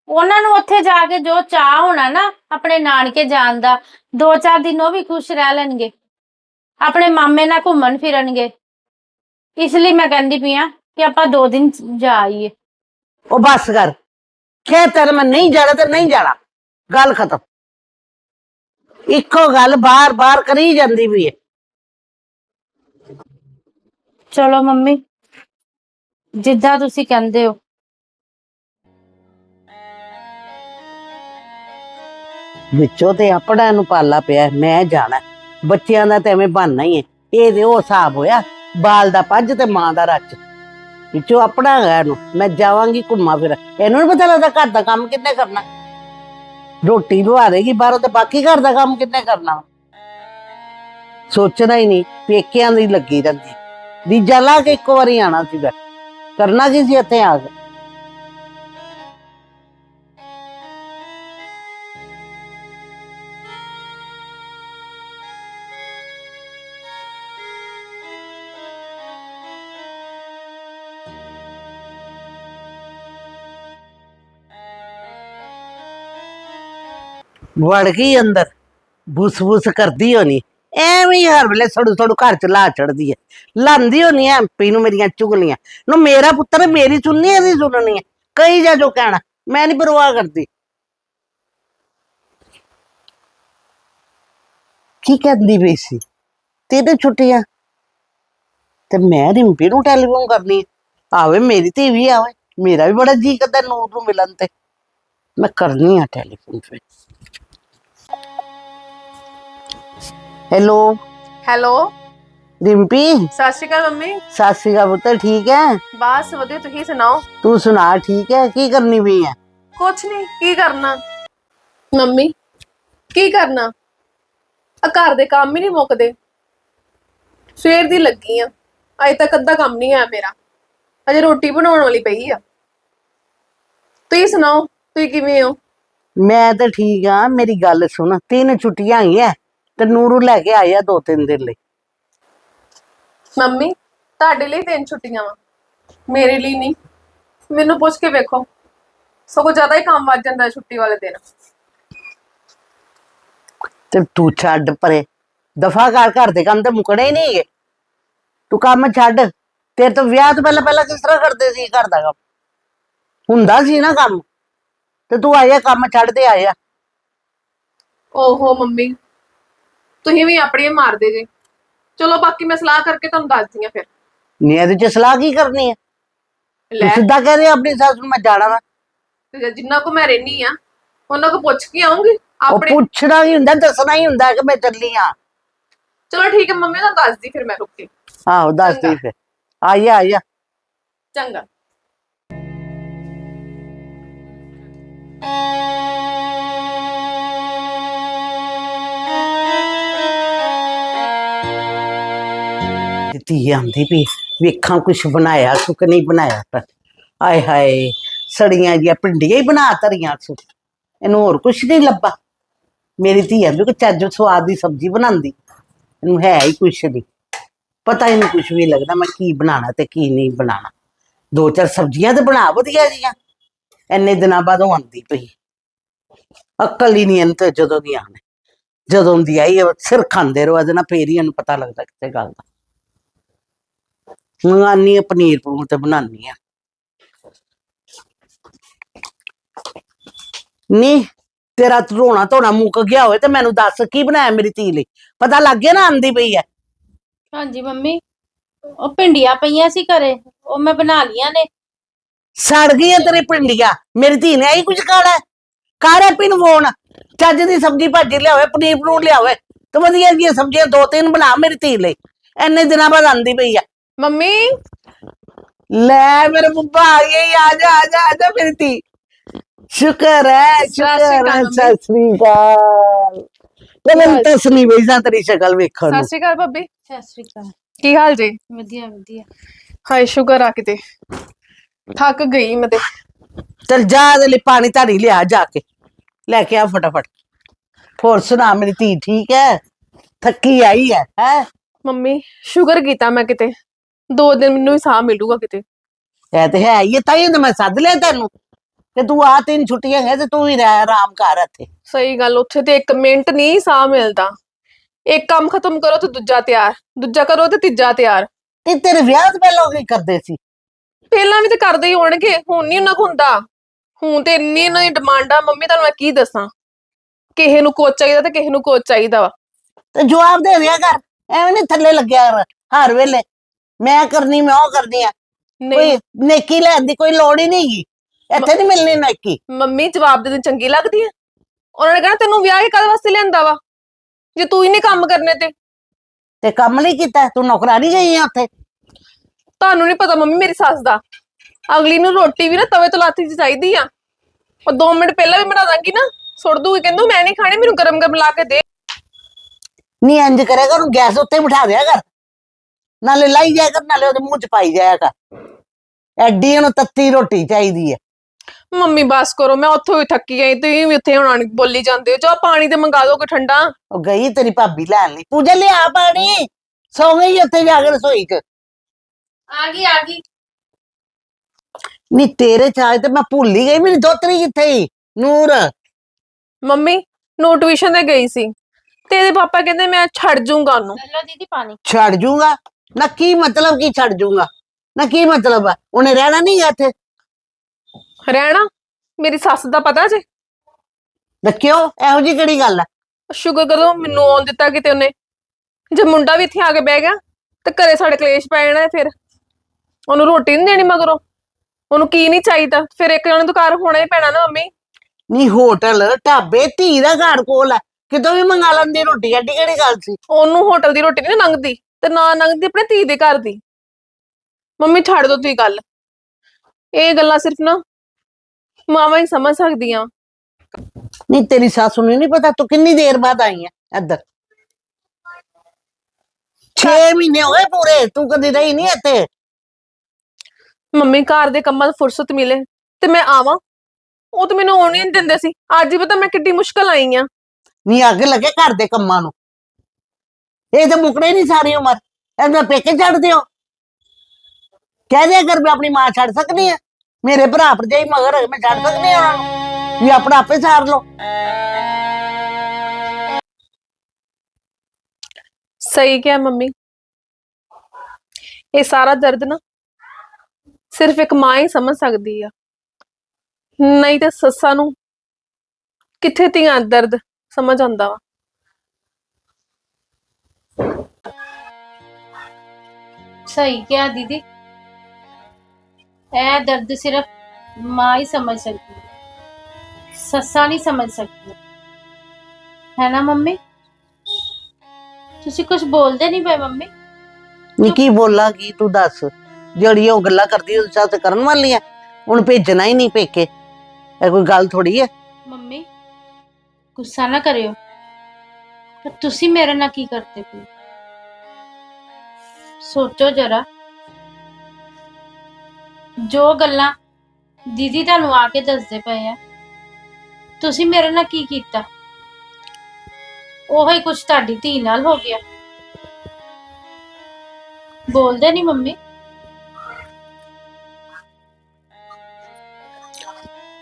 ਉਹਨਾਂ ਨੂੰ ਉੱਥੇ ਜਾ ਕੇ ਜੋ ਚਾਹ ਹੋਣਾ ਨਾ ਆਪਣੇ ਨਾਨਕੇ ਜਾਣ ਦਾ ਦੋ ਚਾਰ ਦਿਨ ਉਹ ਵੀ ਖੁਸ਼ ਰਹਿ ਲੈਣਗੇ। ਆਪਣੇ ਮਾਮੇ ਨਾਲ ਘੁੰਮਣ ਫਿਰਨਗੇ। ਇਸ ਲਈ ਮੈਂ ਕਹਿੰਦੀ ਪਈ ਆ ਕਿ ਆਪਾਂ ਦੋ ਦਿਨ ਜਾ ਆਈਏ। ਉਹ ਬਸ ਕਰ। ਖੇ ਤੇਰੇ ਮੈਂ ਨਹੀਂ ਜਾਣਾ ਤੇ ਨਹੀਂ ਜਾਣਾ। ਗੱਲ ਖਤਮ। ਇੱਕੋ ਗੱਲ ਬਾਰ-ਬਾਰ ਕਰੀ ਜਾਂਦੀ ਵੀ ਹੈ ਚਲੋ ਮੰਮੀ ਜਿੱਦਾਂ ਤੁਸੀਂ ਕਹਿੰਦੇ ਹੋ। ਵਿੱਚੋਂ ਤੇ ਆਪਣਾ ਨੂੰ ਪਾਲਾ ਪਿਆ, ਮੈਂ ਜਾਣਾ। ਬੱਚਿਆਂ ਦਾ ਤੇ ਐਵੇਂ ਬਹਾਨਾ ਹੀ ਹੈ। ਇਹ ਤੇ ਉਹ ਹਿਸਾਬ ਹੋਇਆ, ਬਾਲ ਦਾ ਪੱਜ ਤੇ ਮਾਂ ਦਾ ਰੱਚ ਵਿੱਚੋਂ ਆਪਣਾ ਹੈਗਾ ਇਹਨੂੰ, ਮੈਂ ਜਾਵਾਂਗੀ ਘੁੰਮਾ ਫਿਰ। ਇਹਨੂੰ ਨੀ ਪਤਾ ਲੱਗਦਾ ਘਰ ਦਾ ਕੰਮ ਕਿੰਨੇ ਕਰਨਾ। ਰੋਟੀ ਲਵਾ ਦੇਗੀ ਬਾਹਰੋਂ ਤੇ ਬਾਕੀ ਘਰ ਦਾ ਕੰਮ ਕਿੰਨੇ ਕਰਨਾ। ਸੋਚਣਾ ਹੀ ਨਹੀਂ, ਪੇਕਿਆਂ ਦੀ ਲੱਗੀ ਰਹਿੰਦੀ। ਵੀਜ਼ਾ ਲਾ ਕੇ ਇੱਕ ਵਾਰੀ ਆਣਾ ਸੀਗਾ। ਕਰਨਾ ਕੀ ਸੀ ਇੱਥੇ ਆ ਕੇ? ਵੜ ਗਈ ਅੰਦਰ। ਬੁਸ ਬੁਸ ਕਰਦੀ ਹੋਣੀ। ਐਵੇਂ ਹੀ ਹਰ ਵੇਲੇ ਸੜੂ ਸੜੂ ਘਰ ਚ ਲਾ ਚੜਦੀ ਹੈ ਲਾਂਦੀ ਹੋਣੀ ਐ ਐਮਪੀ ਨੂੰ ਮੇਰੀਆਂ ਚੁਗਲੀਆਂ। ਨੂੰ ਮੇਰਾ ਪੁੱਤਰ ਮੇਰੀ ਸੁਣਨੀ ਇਹਦੀ ਸੁਣਨੀ ਹੈ ਕਈ ਜਾ ਜੋ ਕਹਿਣਾ। ਮੈਂ ਨਹੀਂ ਪਰਵਾਹ ਕਰਦੀ। ਕੀ ਕਹਿੰਦੀ ਪਈ ਸੀ? ਤੇਰੇ ਛੁੱਟੀਆਂ। ਤੇ ਮੈਂ ਰਿੰਪੀ ਨੂੰ ਟੈਲੀਫੋਨ ਕਰਨੀ ਆਵੇ ਮੇਰੀ ਧੀ ਵੀ ਆਵੇ। ਮੇਰਾ ਵੀ ਬੜਾ ਜੀ ਕਰਦਾ ਨੂਰ ਨੂੰ ਮਿਲਣ ਤੇ। ਮੈਂ ਕਰਨੀ ਆ ਟੈਲੀਫੋਨ ਫਿਰ। Hello hello Rimpi? ਸਤਿ ਸ਼੍ਰੀ ਅਕਾਲ ਮੰਮੀ। ਸਤਿ ਸ਼੍ਰੀ ਅਕਾਲ ਪੁੱਤਰ ਠੀਕ ਹੈ? ਬਸ ਵਧੀਆ ਤੁਸੀਂ ਸੁਣਾਓ? ਤੂੰ ਸੁਣਾ ਠੀਕ ਹੈ? ਕੀ ਕਰਨੀ ਪਈ ਹੈ? ਕੁਛ ਨਹੀਂ ਕੀ ਕਰਨਾ? ਮੰਮੀ ਕੀ ਕਰਨਾ? ਆ ਘਰ ਦੇ ਕੰਮ ਹੀ ਨਹੀਂ ਮੁੱਕਦੇ। ਸਵੇਰ ਦੀ ਲੱਗੀ ਆ। ਅਜੇ ਤੱਕ ਅੱਧਾ ਕੰਮ ਨਹੀਂ ਆਇਆ ਮੇਰਾ। ਅਜੇ ਰੋਟੀ ਬਣਾਉਣ ਵਾਲੀ ਪਈ ਆ। ਤੁਸੀਂ ਸੁਣਾਓ ਤੁਸੀਂ ਕਿਵੇਂ ਹੋ? ਮੈਂ ਤਾਂ ਠੀਕ ਆ ਮੇਰੀ ਗੱਲ ਸੁਣ ਤਿੰਨ ਛੁੱਟੀਆਂ ਆਈਆਂ। ਤੇ ਨੂਰੂ ਲੈ ਕੇ ਆਇਆ ਦੋ ਤਿੰਨ ਦਿਨ ਲਈ। ਮੰਮੀ ਤੁਹਾਡੇ ਲਈ ਤਿੰਨ ਛੁੱਟੀਆਂ ਵਾ। ਮੇਰੇ ਲਈ ਨਹੀਂ। ਮੈਨੂੰ ਪੁੱਛ ਕੇ ਵੇਖੋ। ਸਗੋਂ ਜ਼ਿਆਦਾ ਹੀ ਕੰਮ ਵੱਜ ਜਾਂਦਾ ਹੈ ਛੁੱਟੀ ਵਾਲੇ ਦਿਨ। ਤੇ ਤੂੰ ਛੱਡ ਪਰੇ। ਦਫਾ ਕਰ ਘਰ ਦੇ ਕੰਮ ਤੇ ਮੁਕਣੇ ਹੀ ਨਹੀਂ ਹੈਗੇ। ਤੂੰ ਕੰਮ ਛੱਡ। ਤੇਰੇ ਤੋਂ ਵਿਆਹ ਤੋਂ ਪਹਿਲਾਂ ਪਹਿਲਾਂ ਕਿਸ ਤਰ੍ਹਾਂ ਕਰਦੇ ਸੀ ਘਰ ਦਾ ਕੰਮ? ਹੁੰਦਾ ਸੀ ਨਾ ਕੰਮ। ਤੇ ਤੂੰ ਆਇਆ ਕੰਮ ਛੱਡ ਤੇ ਆਇਆ। ਓਹੋ ਮੰਮੀ ਤੁਸੀਂ ਵੀ ਆਪਣੀਆਂ ਮਾਰਦੇ ਜੇ। ਚਲੋ ਬਾਕੀ ਮੈਂ ਸਲਾਹ ਕਰਕੇ ਤੁਹਾਨੂੰ ਦੱਸਦੀ ਆ ਫਿਰ। ਨਹੀਂ ਇਹਦੇ ਚ ਸਲਾਹ ਕੀ ਕਰਨੀ ਹੈ? ਤੂੰ ਲੈ ਸਿੱਧਾ ਕਹਿ ਰਹੀ ਆਪਣੀ ਸੱਸ ਨੂੰ ਮੈਂ ਜਾਣਾ ਵਾ। ਤੇ ਜਿੰਨਾ ਕੋ ਮੈਂ ਰਹਿਨੀ ਆ ਉਹਨਾਂ ਕੋ ਪੁੱਛ ਕੇ ਆਉਂਗੀ ਉਹ ਆਪਣੇ ਪੁੱਛਣਾ ਹੀ ਹੁੰਦਾ ਦੱਸਣਾ ਹੀ ਹੁੰਦਾ ਕਿ ਮੈਂ ਚੱਲੀ ਆ। ਚਲੋ ਠੀਕ ਹੈ ਮੰਮੀ ਤੁਹਾਨੂੰ ਦੱਸਦੀ ਫਿਰ ਮੈਂ ਰੁਕ ਕੇ। ਆਹੋ ਦੱਸ ਦੇ। ਫਿਰ। ਆਇਆ ਆਇਆ ਚੰਗਾ। ਧੀ ਆਂਦੀ ਵੀ ਵੇਖਾਂ ਕੁਛ ਬਣਾਇਆ ਸੁ ਨਹੀਂ ਬਣਾਇਆ ਪਰ ਆਏ ਹਾਏ, ਸੜੀਆਂ ਜੀਆਂ ਪਿੰਡੀਆਂ ਹੀ ਬਣਾ ਤਰੀਆਂ ਸੁ ਇਹਨੂੰ ਹੋਰ ਕੁਛ ਨਹੀਂ ਲੱਭਾ। ਮੇਰੀ ਧੀ ਆਂਦੀ ਕਿ ਚੱਜ ਸਵਾਦ ਦੀ ਸਬਜ਼ੀ ਬਣਾਉਂਦੀ। ਇਹਨੂੰ ਹੈ ਹੀ ਕੁਛ ਨਹੀਂ। ਪਤਾ ਹੀ ਨਹੀਂ ਕੁਛ ਵੀ ਲੱਗਦਾ ਮੈਂ ਕੀ ਬਣਾਉਣਾ ਤੇ ਕੀ ਨਹੀਂ ਬਣਾਉਣਾ। ਦੋ ਚਾਰ ਸਬਜ਼ੀਆਂ ਤੇ ਬਣਾ ਵਧੀਆ ਜੀਆਂ। ਇੰਨੇ ਦਿਨਾਂ ਬਾਅਦ ਉਹ ਆਂਦੀ ਪਈ। ਅਕਲ ਹੀ ਨਹੀਂ ਇਹਨੂੰ ਤੇ ਜਦੋਂ ਦੀ ਆਣੇ ਜਦੋਂ ਦੀ ਆਈ, ਸਿਰ ਖਾਂਦੇ ਰਹੋ, ਇਹਦੇ ਨਾਲ ਫੇਰ ਹੀ ਇਹਨੂੰ ਪਤਾ ਲੱਗਦਾ ਕਿਤੇ ਗੱਲ ਦਾ। ਮੰਗਾਨੀ ਆ ਪਨੀਰ ਪਨੂਰ ਤੇ ਬਣਾਨੀ ਆ। ਨੀ ਤੇਰਾ ਰੋਣਾ ਧੋਣਾ ਮੁੱਕ ਗਿਆ ਹੋਵੇ ਤੇ ਮੈਨੂੰ ਦੱਸ ਕੀ ਬਣਾਇਆ ਮੇਰੀ ਧੀ ਲਈ? ਪਤਾ ਲੱਗ ਗਿਆ ਨਾ ਆਂਦੀ ਪਈ ਐ ਹਾਂਜੀ ਮੰਮੀ ਉਹ ਭਿੰਡੀਆਂ ਪਈਆਂ ਸੀ ਘਰੇ ਉਹ ਮੈਂ ਬਣਾ ਲੀਆਂ ਨੇ। ਸੜ ਗਈ ਐ ਤੇਰੀ ਪਿੰਡੀਆਂ ਮੇਰੀ ਧੀ ਨੇ ਆਈ ਕੁਝ ਖਾਣਾ? ਕਾਰੇ ਪਿੰਨ ਫੋਨ ਚੱਜ ਦੀ ਸਬਜ਼ੀ ਭਾਜੀ ਲਿਆਵੇ ਪਨੀਰ ਪਨੂਰ ਲਿਆਵੇ ਤੇ ਵਧੀਆ ਜੀਆਂ ਸਬਜ਼ੀਆਂ ਦੋ ਤਿੰਨ ਬਣਾ ਮੇਰੀ ਧੀ ਲਈ। ਇੰਨੇ ਦਿਨਾਂ ਬਾਅਦ ਆਂਦੀ ਪਈ ਆ। ਮੰਮੀ ਲੈ ਮੇਰੇ ਬੁੱਬਾ ਆ ਗਈ ਆ ਜਾ ਆ ਜਾ ਆ ਜਾ ਮੇਰੀ ਧੀ ਸ਼ੁਕਰ ਹੈ ਸ਼ੁਕਰ ਹੈ ਅਕਾਲ ਸਤਿ ਸ੍ਰੀ ਅਕਾਲ ਕਲਮ ਤਸਨੀ ਵੈਸਾ ਤੇਰੀ ਸ਼ਕਲ ਵੇਖਣ ਨੂੰ ਸਤਿ ਸ਼੍ਰੀ ਅਕਾਲ ਭਾਬੀ ਸਤਿ ਸ਼੍ਰੀ ਅਕਾਲ ਕੀ ਹਾਲ ਜੀ ਵਧੀਆ ਵਧੀਆ ਹਾਏ ਸ਼ੁਕਰ ਆ ਕਿਤੇ ਥੱਕ ਗਈ ਮੈਂ ਤੇ ਚਲ ਜਾ ਦੇ ਲਈ ਪਾਣੀ ਧਾਰੀ ਲਿਆ ਜਾ ਕੇ ਲੈ ਕੇ ਆ ਫਟਾਫਟ ਹੋਰ ਸੁਣਾ ਮੇਰੀ ਧੀ ਠੀਕ ਹੈ ਥੱਕੀ ਆਈ ਹੈ ਹੈ ਮੰਮੀ ਸ਼ੁਕਰ ਕੀਤਾ ਮੈਂ ਕਿਤੇ ਦੋ ਦਿਨ ਮੈਨੂੰ ਵੀ ਸਾਹ ਮਿਲੂਗਾ ਕਿਤੇ। ਇਹ ਤੇ ਹੈ ਹੀ ਹੈ, ਤਾਂ ਹੀ ਤਾਂ ਮੈਂ ਸੱਦ ਲਿਆ ਤੈਨੂੰ। ਕਿ ਤੂੰ ਆ ਤਿੰਨ ਛੁੱਟੀਆਂ ਹੈ ਤੇ ਤੂੰ ਹੀ ਰਹਿ ਆਰਾਮ ਕਰ ਇੱਥੇ। ਸਹੀ ਗੱਲ ਉੱਥੇ ਤੇ ਇੱਕ ਮਿੰਟ ਨਹੀਂ ਸਾਹ ਮਿਲਦਾ। ਇੱਕ ਕੰਮ ਖਤਮ ਕਰੋ ਤੇ ਦੂਜਾ ਤਿਆਰ ਦੂਜਾ ਕਰੋ ਤੇ ਤੀਜਾ ਤਿਆਰ। ਤੇ ਤੇਰੇ ਵਿਆਹ ਤੋਂ ਪਹਿਲਾਂ ਕੀ ਕਰਦੇ ਸੀ? ਪਹਿਲਾਂ ਵੀ ਤੇ ਕਰਦੇ ਹੀ ਹੋਣਗੇ ਹੁਣ ਨਹੀਂ ਉਹਨਾਂ ਕੋਲ ਹੁੰਦਾ। ਹੁਣ ਤੇ ਇੰਨੀ ਇਹਨਾਂ ਦੀ ਡਿਮਾਂਡ ਆ ਮੰਮੀ ਤੁਹਾਨੂੰ ਮੈਂ ਕੀ ਦੱਸਾਂ? ਕਿਸੇ ਨੂੰ ਕੋਚ ਚਾਹੀਦਾ ਤੇ ਕਿਸੇ ਨੂੰ ਕੋਚ ਚਾਹੀਦਾ ਵਾ। ਤੇ ਜਵਾਬ ਦੇ ਦਿਆ ਕਰ ਐਵੇਂ ਨਹੀਂ ਥੱਲੇ ਲੱਗਿਆ ਕਰ ਹਰ ਵੇਲੇ। ਮੈਂ ਕਰਨੀ ਮੈਂ ਉਹ ਕਰਨੀ ਆ। ਨਹੀਂ। ਕੋਈ ਨੇਕੀ ਲੈਣ ਦੀ ਕੋਈ ਲੋੜ ਹੀ ਨਹੀਂ ਗੀ। ਇੱਥੇ ਨਹੀਂ ਮਿਲਣੀ ਨੇਕੀ। ਮੰਮੀ ਜਵਾਬ ਦੇ ਚੰਗੀ ਲੱਗਦੀ ਹੈ ਉਹਨਾਂ ਨੇ ਕਹਿਣਾ ਤੈਨੂੰ ਵਿਆਹ ਹੀ ਕਦ ਵਾਸਤੇ ਲਿਆਂਦਾ ਵਾ? ਜੇ ਤੂੰ ਹੀ ਨਹੀਂ ਕੰਮ ਕਰਨੇ ਤੇ? ਤੇ ਕੰਮ ਨਹੀਂ ਕੀਤਾ ਤੂੰ ਨੌਕਰਾਨੀ ਗਈ ਆ ਉੱਥੇ। ਤੁਹਾਨੂੰ ਨਹੀਂ ਪਤਾ ਮੰਮੀ ਮੇਰੀ ਸੱਸ ਦਾ। ਅਗਲੀ ਨੂੰ ਰੋਟੀ ਵੀ ਨਾ ਤਵੇ ਤੋਂ ਲਾਤੀ ਚ ਚਾਹੀਦੀ ਆ। ਉਹ 2 ਮਿੰਟ ਪਹਿਲਾਂ ਵੀ ਬਣਾ ਦਾਂਗੀ ਨਾ। ਸੁੱਟ ਦੂਗੀ ਕਹਿੰਦੂ ਮੈਂ ਨਹੀਂ ਖਾਣੀ ਮੈਨੂੰ ਗਰਮ ਗਰਮ ਲਾ ਕੇ ਦੇ। ਨਹੀਂ ਇੰਜ ਕਰੇਗਾ ਉਹਨੂੰ ਗੈਸ ਉੱਤੇ ਬਿਠਾ ਦਿਆ ਕਰ। ਨਾਲੇ ਲਾਈ ਜਾਇਆ ਕਰ ਨਾਲੇ ਉਹਦੇ ਮੂੰਹ ਚ ਪਾਈ ਜਾਇਆ ਕਰ। ਐਡੀ ਉਹਨੂੰ ਤੱਤੀ ਰੋਟੀ ਚਾਹੀਦੀ ਹੈ ਮੰਮੀ ਬਸ ਕਰੋ ਮੈਂ ਉੱਥੋਂ ਹੀ ਥੱਕੀ ਆਈ ਤੁਸੀਂ ਵੀ ਉੱਥੇ ਹੁਣ ਬੋਲੀ ਜਾਂਦੇ ਹੋ। ਜਾ ਪਾਣੀ ਤੇ ਮੰਗਾ ਦਿਓ ਕੋਈ ਠੰਡਾ। ਉਹ ਗਈ ਤੇਰੀ ਭਾਬੀ ਲੈਣ ਲਈ। ਪੂਜਾ ਲਿਆ ਪਾਣੀ। ਸੌ ਗਈ ਉੱਥੇ ਜਾ ਕੇ ਰਸੋਈ 'ਚ। ਆ ਗਈ ਆ ਗਈ। ਨਹੀਂ ਤੇਰੇ ਚਾਹ ਤੇ ਮੈਂ ਭੁੱਲ ਹੀ ਗਈ। ਮੇਰੀ ਦੋਤਰੀ ਕਿੱਥੇ ਈ ਨੂਰ। ਮੰਮੀ ਨੂੰ ਟਿਊਸ਼ਨ ਤੇ ਗਈ ਸੀ। ਤੇ ਇਹਦੇ ਪਾਪਾ ਕਹਿੰਦੇ ਮੈਂ ਛੱਡ ਜੂੰਗਾ ਉਹਨੂੰ। ਲੋ ਦੀਦੀ ਪਾਣੀ। ਛੱਡ ਜੂਗਾ? ਨਾ ਕੀ ਮਤਲਬ ਕੀ ਛੱਡ ਜੂਗਾ? ਨਾ ਕੀ ਮਤਲਬ ਆ? ਉਹਨੇ ਰਹਿਣਾ ਨਹੀਂ ਇੱਥੇ? ਰਹਿਣਾ? ਮੇਰੀ ਸੱਸ ਦਾ ਪਤਾ ਜੇ? ਨਾ ਕਿਉਂ ਇਹੋ ਜੀ ਕਿਹੜੀ ਗੱਲ ਆ? ਸ਼ੁਕਰ ਕਰੋ ਮੈਨੂੰ ਆਉਣ ਦਿੱਤਾ ਕਿਤੇ ਉਹਨੇ। ਜੇ ਮੁੰਡਾ ਵੀ ਇੱਥੇ ਆ ਕੇ ਬਹਿ ਗਿਆ ਤੇ ਘਰੇ ਸਾਡੇ ਕਲੇਸ਼ ਪੈ ਜਾਣਾ ਹੈ ਫਿਰ। ਉਹਨੂੰ ਰੋਟੀ ਨਹੀਂ ਦੇਣੀ ਮਗਰੋਂ। ਉਹਨੂੰ ਕੀ ਨਹੀਂ ਚਾਹੀਦਾ? ਫਿਰ ਇੱਕ ਜਣੇ ਤੋਂ ਘਰ ਹੋਣਾ ਹੀ ਪੈਣਾ ਨਾ ਮੰਮੀ। ਨਹੀਂ ਹੋਟਲ ਢਾਬੇ ਧੀ ਦਾ ਘਰ ਕੋਲ ਆ। ਕਿਤੋਂ ਵੀ ਮੰਗਾ ਲੈਂਦੀ ਰੋਟੀ ਐਡੀ ਕਿਹੜੀ ਗੱਲ ਸੀ? ਉਹਨੂੰ ਹੋਟਲ ਦੀ ਰੋਟੀ ਨਹੀਂ ਲੰਘਦੀ। ਤੇ ਨਾ ਲੰਘਦੀ ਆਪਣੇ ਧੀ ਦੇ ਘਰ ਦੀ। ਮੰਮੀ ਛੱਡ ਦੋ ਤੁਸੀਂ ਗੱਲ। ਇਹ ਗੱਲਾਂ ਸਿਰਫ ਨਾ ਮਾਵਾਂ ਹੀ ਸਮਝ ਸਕਦੀਆਂ। ਨਹੀਂ ਤੇਰੀ ਸੱਸ ਨੂੰ ਨਹੀਂ ਪਤਾ ਤੂੰ ਕਿੰਨੀ ਦੇਰ ਬਾਅਦ ਆਈ ਆ ਇੱਧਰ। 6 ਮਹੀਨੇ ਹੋ ਗਏ ਪੂਰੇ ਤੂੰ ਕਦੀ ਰਹੀ ਨਹੀਂ ਇੱਥੇ। ਮੰਮੀ ਘਰ ਦੇ ਕੰਮਾਂ ਤੋਂ ਫੁਰਸਤ ਮਿਲੇ ਤੇ ਮੈਂ ਆਵਾਂ। ਉਹ ਤਾਂ ਮੈਨੂੰ ਆਉਣ ਹੀ ਨਹੀਂ ਦਿੰਦੇ ਸੀ। ਅੱਜ ਹੀ ਪਤਾ ਮੈਂ ਕਿੱਡੀ ਮੁਸ਼ਕਲ ਆਈ ਆ। ਨਹੀਂ ਅੱਗ ਲੱਗੇ ਘਰ ਦੇ ਕੰਮਾਂ ਨੂੰ। ਇਹ ਤਾਂ ਮੁਕਣੇ ਨਹੀਂ ਸਾਰੀ ਉਮਰ। ਇਹਨਾਂ ਪੇਕੇ ਛੱਡ ਦਿਓ। ਕਹਿ ਦਿਆ ਕਰ, ਮੈਂ ਆਪਣੀ ਮਾਂ ਛੱਡ ਸਕਦੀ ਆ ਮੇਰੇ ਭਰਾ ਭਰਜਾਈ ਮਗਰ ਮੈਂ ਛੱਡ ਸਕਦੀ ਆ ਉਹਨਾਂ ਨੂੰ। ਵੀ ਆਪਣਾ ਆਪੇ ਸਾਰ ਲਓ। ਸਹੀ ਕਿਹਾ ਮੰਮੀ। ਇਹ ਸਾਰਾ ਦਰਦ ਨਾ ਸਿਰਫ ਇੱਕ ਮਾਂ ਹੀ ਸਮਝ ਸਕਦੀ ਆ। ਨਹੀਂ ਤਾਂ ਸੱਸਾਂ ਨੂੰ ਕਿੱਥੇ ਧੀਆਂ ਦਰਦ ਸਮਝ ਆਉਂਦਾ ਵਾ? ਸਹੀ ਕਿਹਾ ਦੀਦੀ। ਇਹ ਦਰਦ ਸਿਰਫ ਮਾਂ ਹੀ ਸਮਝ ਸਕਦੀ ਹੈ। ਸੱਸਾਂ ਨਹੀਂ ਸਮਝ ਸਕਦੀ ਹੈ ਨਾ ਮੰਮੀ? ਤੁਸੀਂ ਕੁਝ ਬੋਲਦੇ ਨਹੀਂ ਪਏ ਮੰਮੀ। ਨੀ ਕੀ ਬੋਲਾਂ ਕੀ ਤੂੰ ਦੱਸ। ਜਿਹੜੀ ਉਹ ਗੱਲਾਂ ਕਰਦੀ ਸਾਥ ਕਰਨ ਵਾਲੀ ਆ ਹੁਣ ਭੇਜਣਾ ਹੀ ਨਹੀਂ ਪੇਕੇ। ਇਹ ਕੋਈ ਗੱਲ ਥੋੜੀ ਹੈ? ਮੰਮੀ ਗੁੱਸਾ ਨਾ ਕਰਿਓ। ਪਰ ਤੁਸੀਂ ਮੇਰੇ ਨਾਲ ਕੀ ਕਰਦੇ ਪਏ? ਸੋਚੋ ਜਰਾ। ਜੋ ਗੱਲਾਂ ਦੀਦੀ ਤੁਹਾਨੂੰ ਆ ਕੇ ਦੱਸਦੇ ਪਏ ਆ, ਤੁਸੀਂ ਮੇਰੇ ਨਾਲ ਕੀ ਕੀਤਾ? ਉਹੀ ਕੁਝ ਤੁਹਾਡੀ ਧੀ ਨਾਲ ਹੋ ਗਿਆ। ਬੋਲਦੇ ਨਹੀਂ ਮੰਮੀ।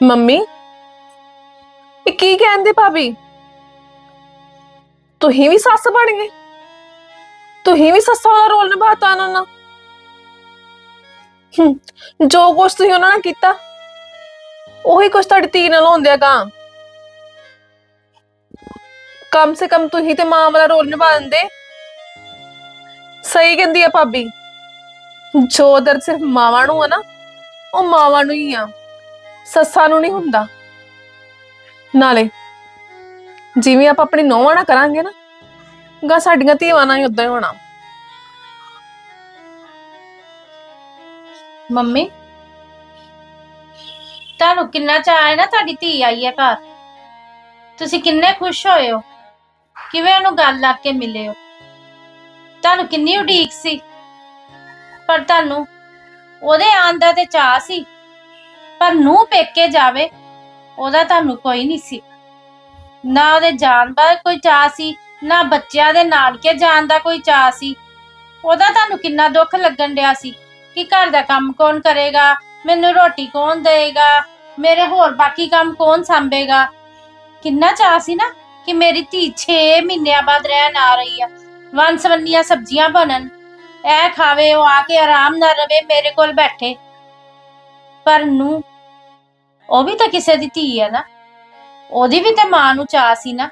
ਮੰਮੀ, ਇਹ ਕੀ ਕਹਿੰਦੇ ਭਾਬੀ? ਤੁਸੀਂ ਵੀ ਸੱਸ ਬਣ ਗਏ। ਤੁਸੀਂ ਵੀ ਸੱਸਾਂ ਵਾਲਾ ਰੋਲ ਨਿਭਾਤਾ ਉਹਨਾਂ ਨਾਲ? ਹਮ, ਜੋ ਕੁਛ ਤੁਸੀਂ ਉਹਨਾਂ ਨਾਲ ਕੀਤਾ ਉਹੀ ਕੁਛ ਤੁਹਾਡੀ ਧੀ ਨਾਲ ਹੁੰਦਿਆ ਕਾਂ ਕਮ ਸੇ ਕਮ ਤੁਸੀਂ ਤੇ ਮਾਂ ਵਾਲਾ ਰੋਲ ਨਿਭਾ ਦਿੰਦੇ। ਸਹੀ ਕਹਿੰਦੀ ਆ ਭਾਬੀ। ਜੋ ਦਰਦ ਸਿਰਫ ਮਾਵਾਂ ਨੂੰ ਆ ਨਾ ਉਹ ਮਾਵਾਂ ਨੂੰ ਹੀ ਆ। ਸੱਸਾਂ ਨੂੰ ਨਹੀਂ ਹੁੰਦਾ। ਨਾਲੇ ਜਿਵੇਂ ਆਪਾਂ ਆਪਣੀ ਨੌਵਾਂ ਨਾਲ ਕਰਾਂਗੇ ਨਾ ਗਾ ਸਾਡੀਆਂ ਧੀਆਂ ਨਾਲ ਹੀ ਉਦਾਂ ਹੀ ਹੋਣਾ। ਮੰਮੀ, ਤੁਹਾਨੂੰ ਕਿੰਨਾ ਚਾਅ ਹੈ ਨਾ ਤੁਹਾਡੀ ਧੀ ਆਈ ਹੈ ਘਰ। ਤੁਸੀਂ ਕਿੰਨੇ ਖੁਸ਼ ਹੋਏ ਹੋ, ਕਿਵੇਂ ਉਹਨੂੰ ਗੱਲ ਲੱਗ ਕੇ ਮਿਲੇ ਹੋ। ਤੁਹਾਨੂੰ ਕਿੰਨੀ ਉਡੀਕ ਸੀ, ਪਰ ਤੁਹਾਨੂੰ ਉਹਦੇ ਆਉਣ ਦਾ ਤੇ ਚਾਅ ਸੀ, ਪਰ ਨੂੰ ਪੇਕੇ ਜਾਵੇ, ਉਹਦਾ ਤੁਹਾਨੂੰ ਕੋਈ ਨਹੀਂ ਸੀ। ਨਾ ਉਹਦੇ ਜਾਣ ਦਾ ਕੋਈ ਚਾਅ ਸੀ ਨਾ ਬੱਚਿਆਂ ਦੇ ਨਾਨਕੇ ਜਾਣ ਦਾ ਕੋਈ ਚਾਅ ਸੀ। ਉਹਦਾ ਤੁਹਾਨੂੰ ਕਿੰਨਾ ਦੁੱਖ ਲੱਗਣ ਡਿਆ ਸੀ ਕਿ ਘਰ ਦਾ ਕੰਮ ਕੌਣ ਕਰੇਗਾ, ਮੈਨੂੰ ਰੋਟੀ ਕੌਣ ਦੇਏਗਾ ਮੇਰੇ ਹੋਰ ਬਾਕੀ ਕੰਮ ਕੌਣ ਸੰਭੇਗਾ। ਕਿੰਨਾ ਚਾਅ ਸੀ ਨਾ ਕਿ ਮੇਰੀ ਧੀ 6 ਮਹੀਨਿਆਂ ਬਾਅਦ ਰਹਿਣ ਆ ਰਹੀ ਆ ਵੰਸਵੰਨੀਆਂ ਸਬਜ਼ੀਆਂ ਬਣਨ। ਇਹ ਖਾਵੇ, ਉਹ ਆ ਕੇ ਆਰਾਮ ਨਾਲ ਰਵੇ, ਮੇਰੇ ਕੋਲ ਬੈਠੇ। ਪਰ ਨੂੰ, ਉਹ ਵੀ ਤਾਂ ਕਿਸੇ ਦੀ ਧੀ ਹੈ ਨਾ। ਉਹਦੀ ਵੀ ਤੇ ਮਾਂ ਨੂੰ ਚਾਹ ਸੀ ਨਾ।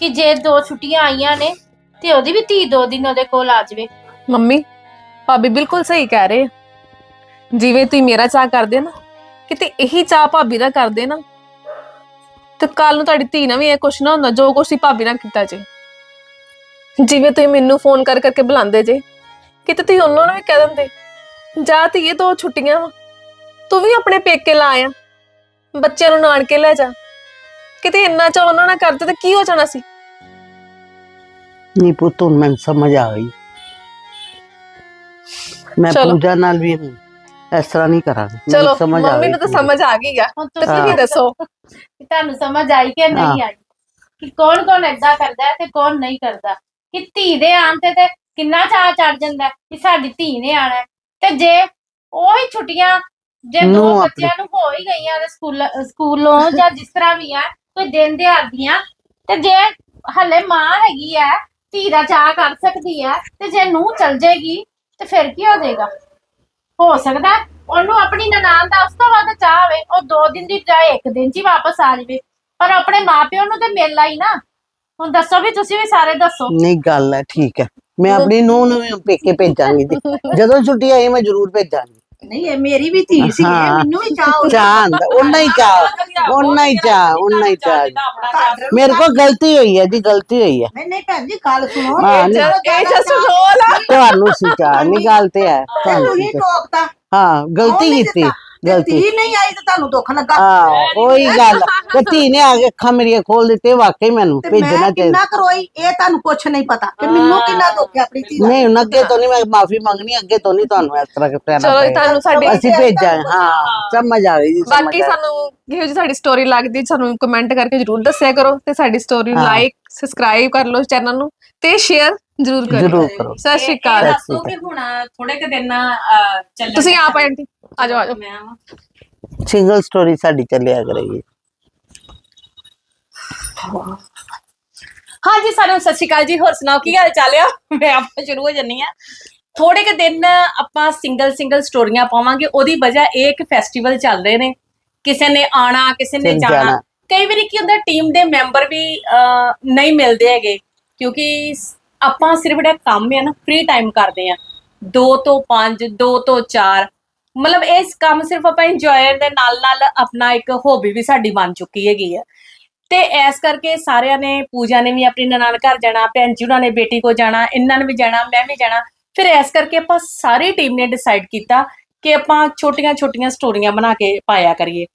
ਕਿ ਜੇ ਦੋ ਛੁੱਟੀਆਂ ਆਈਆਂ ਨੇ ਤੇ ਉਹਦੀ ਵੀ ਧੀ ਦੋ ਦਿਨ ਉਹਦੇ ਕੋਲ ਆ ਜਾਵੇ। ਮੰਮੀ, ਭਾਬੀ ਬਿਲਕੁਲ ਸਹੀ ਕਹਿ ਰਹੇ ਆ। ਜਿਵੇਂ ਤੁਸੀਂ ਮੇਰਾ ਚਾਹ ਕਰਦੇ ਨਾ, ਕਿਤੇ ਇਹੀ ਚਾਹ ਭਾਬੀ ਦਾ ਕਰਦੇ ਨਾ, ਤੇ ਕੱਲ ਨੂੰ ਤੁਹਾਡੀ ਧੀ ਨਾਲ ਵੀ ਇਹ ਕੁਛ ਨਾ ਹੁੰਦਾ, ਜੋ ਕੁਛ ਸੀ ਭਾਬੀ ਨਾਲ ਕੀਤਾ ਜੇ। ਜਿਵੇਂ ਤੁਸੀਂ ਮੈਨੂੰ ਫੋਨ ਕਰ ਕਰਕੇ ਬੁਲਾਉਂਦੇ ਜੇ, ਕਿਤੇ ਤੁਸੀਂ ਉਹਨਾਂ ਨੂੰ ਵੀ ਕਹਿ ਦਿੰਦੇ, ਜਾ ਧੀਏ, ਦੋ ਛੁੱਟੀਆਂ ਵਾ, ਤੂੰ ਵੀ ਆਪਣੇ ਪੇਕੇ ਲਾ ਆ, ਬੱਚਿਆਂ ਨੂੰ ਨਾਨਕੇ ਲੈ ਜਾ। ਕਿਤੇ ਇੰਨਾ ਚਾਹ ਉਹਨਾਂ ਨਾਲ ਕਰਦੇ ਤਾਂ ਕੀ ਹੋ ਜਾਣਾ ਸੀ? ਨਹੀਂ ਪੁੱਤ ਹੁਣ ਮੈਨੂੰ ਸਮਝ ਆ ਗਈ। ਮੈਂ ਚਲੋ। ਪੂਜਾ ਨਾਲ ਵੀ ਇਸ ਤਰ੍ਹਾਂ ਨਹੀਂ ਕਰਾਂਗੀ। ਮੈਨੂੰ ਚਲੋ ਸਮਝ ਆ ਮੰਮੀ ਗਈ ਨੂੰ ਤਾਂ। ਸਮਝ ਆ ਗਈ ਆ। ਹੁਣ ਤੇ ਤੁਸੀਂ ਵੀ ਦੱਸੋ। ਕਿ ਤੁਹਾਨੂੰ ਸਮਝ ਆਈ ਕਿ ਨਹੀਂ ਆਈ? ਕਿ ਕੌਣ ਕੌਣ ਏਦਾਂ ਕਰਦਾ ਹੈ ਤੇ ਕੌਣ ਨਹੀਂ ਕਰਦਾ? ਕਿ ਧੀ ਦੇ ਆਉਣ ਤੇ ਤੇ ਕਿੰਨਾ ਚਾਅ ਚੜ ਜਾਂਦਾ ਹੈ ਕਿ ਸਾਡੀ ਧੀ ਨੇ ਆਣਾ ਹੈ। ਤੇ ਜੇ ਉਹੀ ਛੁੱਟੀਆਂ ਜੇ ਦੋ ਬੱਚਿਆਂ ਨੂੰ ਹੋ ਹੀ ਗਈਆਂ ਤੇ ਸਕੂਲ ਸਕੂਲੋਂ ਜਾਂ ਜਿਸ ਤਰ੍ਹਾਂ ਵੀ ਆ ਕੋਈ ਦਿਨ ਦਿਹਾੜੀਆਂ ਤੇ ਜੇ ਹਲੇ ਮਾਂ ਹੈਗੀ ਆ ਧੀ ਦਾ ਚਾਹ ਕਰ ਸਕਦੀ ਹੈ ਤੇ ਜੇ ਨੂੰ ਚਲ ਜਾਏਗੀ ਤੇ ਫਿਰ ਕੀ ਹੋ ਜਾਏਗਾ ਹੋ ਸਕਦਾ ਉਹਨੂੰ ਆਪਣੀ ਨਨਾਣ ਦਾ ਉਸ ਤੋਂ ਵੱਧ ਚਾਹ ਹੋਵੇ, ਉਹ ਦੋ ਦਿਨ ਦੀ ਬਜਾਏ ਇੱਕ ਦਿਨ 'ਚ ਹੀ ਵਾਪਸ ਆ ਜਾਵੇ, ਪਰ ਆਪਣੇ ਮਾਪਿਓ ਨੂੰ ਤੇ ਮਿਲ ਹੀ ਨਾ। ਹੁਣ ਦੱਸੋ ਵੀ ਤੁਸੀਂ ਵੀ ਸਾਰੇ ਦੱਸੋ। ਨਹੀਂ, ਗੱਲ ਹੈ ਠੀਕ ਹੈ ਮੈਂ ਆਪਣੀ ਨੂੰਹ ਨੂੰ ਵੀ ਪੇਕੇ ਭੇਜਾਂਗੀ ਜੀ। ਜਦੋਂ ਛੁੱਟੀ ਆਈ ਮੈਂ ਜ਼ਰੂਰ ਭੇਜਾਂਗੀ। ਨਹੀਂ ਇਹ ਮੇਰੀ ਵੀ ਧੀ ਸੀ ਹਾਂ। ਇਹ ਮੈਨੂੰ ਵੀ ਚਾਹ ਚਾਹ ਆਂਦਾ ਉਹਨਾਂ ਹੀ ਚਾਹ ਉਹਨਾਂ ਹੀ ਚਾਹ ਉਹਨਾਂ ਹੀ ਚਾਹ। ਮੇਰੇ ਕੋਲ ਗਲਤੀ ਹੋਈ ਹੈ ਜੀ ਗਲਤੀ ਹੋਈ ਹੈ। ਨਹੀਂ ਨਹੀਂ ਭੈਣ ਜੀ ਗੱਲ ਸੁਣੋ। ਹਾਂ, ਇਹ ਨਹੀਂ। ਇਹ ਰੋਲ ਆ। ਤੁਹਾਨੂੰ ਸੀ ਚਾਹ ਨਹੀਂ ਗੱਲ ਤੇ ਹੈ। ਤੁਹਾਨੂੰ ਸੀ ਚਾਹ। ਟੋਕਤਾ ਹਾਂ ਗਲਤੀ ਕੀਤੀ। ਤੇ ਗਲਤੀ। ਧੀ ਨਹੀਂ ਆਈ ਤੇ ਤੁਹਾਨੂੰ ਦੁੱਖ ਲੱਗਾ। ਹਾਂ ਉਹੀ ਗੱਲ। ਤੇ ਧੀ ਨੇ ਆ ਕੇ ਅੱਖਾਂ ਮੇਰੀਆਂ ਖੋਲ ਦਿੱਤੇ ਵਾਕਈ ਮੈਨੂੰ ਤੇ ਭੇਜਣਾ ਮੈਂ ਚਾਹੀਦਾ ਕਿੰਨਾ ਕਰੋਈ ਇਹ ਤੁਹਾਨੂੰ ਕੁਛ ਨਹੀਂ ਪਤਾ ਕਿ ਮੈਨੂੰ ਕਿੰਨਾ ਦੁੱਖ ਹੈ ਆਪਣੀ ਧੀ ਦਾ। ਨਹੀਂ ਹੁਣ ਅੱਗੇ ਤੋਂ ਨਹੀਂ ਮੈਂ ਮਾਫੀ ਮੰਗਣੀ ਅੱਗੇ ਤੋਂ ਨਹੀਂ ਤੁਹਾਨੂੰ ਇਸ ਤਰ੍ਹਾਂ ਕਹਿਣਾ ਚਲੋ ਇਹ ਤੁਹਾਨੂੰ ਸਾਡੀ ਅਸੀਂ ਭੇਜਾਂ ਹਾਂ ਸਮਝ ਆ ਗਈ ਜੀ ਸਮਝ ਬਾਕੀ ਆ ਗਈ। ਸਾਨੂੰ ਇਹੋ ਜਿਹੀ ਸਾਡੀ ਸਟੋਰੀ ਲੱਗਦੀ ਸਾਨੂੰ ਕਮੈਂਟ ਕਰਕੇ ਜਰੂਰ ਦੱਸਿਆ ਕਰੋ ਤੇ ਸਾਡੀ ਸਟੋਰੀ ਨੂੰ ਹਾਂ। ਲਾਈਕ ਸਬਸਕ੍ਰਾਈਬ ਕਰ ਲਓ ਚੈਨਲ ਨੂੰ ਤੇ ਸ਼ੇਅਰ ਜਰੂਰ ਕਰੋ। ਸਤਿ ਸ਼੍ਰੀ ਅਕਾਲ। ਇਹ ਦੱਸੋ ਕਿ ਹੁਣ ਥੋੜੇ ਕੁ ਦਿਨ ਅਹ, ਚੱਲਣ ਤੁਸੀਂ ਆਪ ਆਂਟੀ। ਆ ਜਾਓ ਆ ਜਾਓ ਮੈਂ ਆਵਾਂ। ਸਿੰਗਲ ਸਟੋਰੀ ਸਾਡੀ ਚੱਲਿਆ ਕਰੇਗੀ। ਹਾਂਜੀ ਸਾਰਿਆਂ ਨੂੰ ਸਤਿ ਸ਼੍ਰੀ ਅਕਾਲ ਜੀ। ਹੋਰ ਸੁਣਾਓ ਕੀ ਹਾਲ ਚਾਲ ਆ? ਮੈਂ ਆਪਾਂ ਸ਼ੁਰੂ ਹੋ ਜੰਨੀ ਆ। ਥੋੜੇ ਕੁ ਦਿਨ ਆਪਾਂ ਸਿੰਗਲ ਸਿੰਗਲ ਸਟੋਰੀਆਂ ਪਾਵਾਂਗੇ। ਉਹਦੀ ਵਜ੍ਹਾ ਇਹ ਕਿ ਫੈਸਟੀਵਲ ਚੱਲ ਰਹੇ ਨੇ। ਕਿਸੇ ਨੇ ਆਣਾ ਕਿਸੇ ਨੇ ਜਾਣਾ। ਕਈ ਵਾਰੀ ਕੀ ਹੁੰਦਾ ਟੀਮ ਦੇ ਮੈਂਬਰ ਵੀ ਅਹ, ਨਹੀਂ ਮਿਲਦੇ ਹੈਗੇ। ਕਿਉਂਕਿ ਆਪਾਂ ਸਿਰਫ ਜਿਹੜਾ ਕੰਮ ਹੈ ਨਾ ਫ੍ਰੀ ਟਾਈਮ ਕਰਦੇ ਆ। 2 ਤੋਂ 5 2 ਤੋਂ 4 ਮਤਲਬ ਇਹ ਕੰਮ ਸਿਰਫ ਆਪਾਂ ਇੰਜੋਏ ਦੇ ਨਾਲ ਨਾਲ ਆਪਣਾ ਇੱਕ ਹੌਬੀ ਵੀ ਸਾਡੀ ਬਣ ਚੁੱਕੀ ਹੈਗੀ ਆ। ਤੇ ਐਸ ਕਰਕੇ ਸਾਰਿਆਂ ਨੇ, ਪੂਜਾ ਨੇ ਵੀ ਆਪਣੀ ਨਨਾਣ ਘਰ ਜਾਣਾ, ਭੈਣ ਜੀ ਉਹਨਾਂ ਨੇ ਬੇਟੀ ਕੋ ਜਾਣਾ, ਇਹਨਾਂ ਨੇ ਵੀ ਜਾਣਾ, ਮੈਂ ਵੀ ਜਾਣਾ। ਫਿਰ ਐਸ ਕਰਕੇ ਆਪਾਂ ਸਾਰੀ ਟੀਮ ਨੇ ਡਿਸਾਈਡ ਕੀਤਾ ਕਿ ਆਪਾਂ ਛੋਟੀਆਂ-ਛੋਟੀਆਂ ਸਟੋਰੀਆਂ ਬਣਾ ਕੇ ਪਾਇਆ ਕਰੀਏ।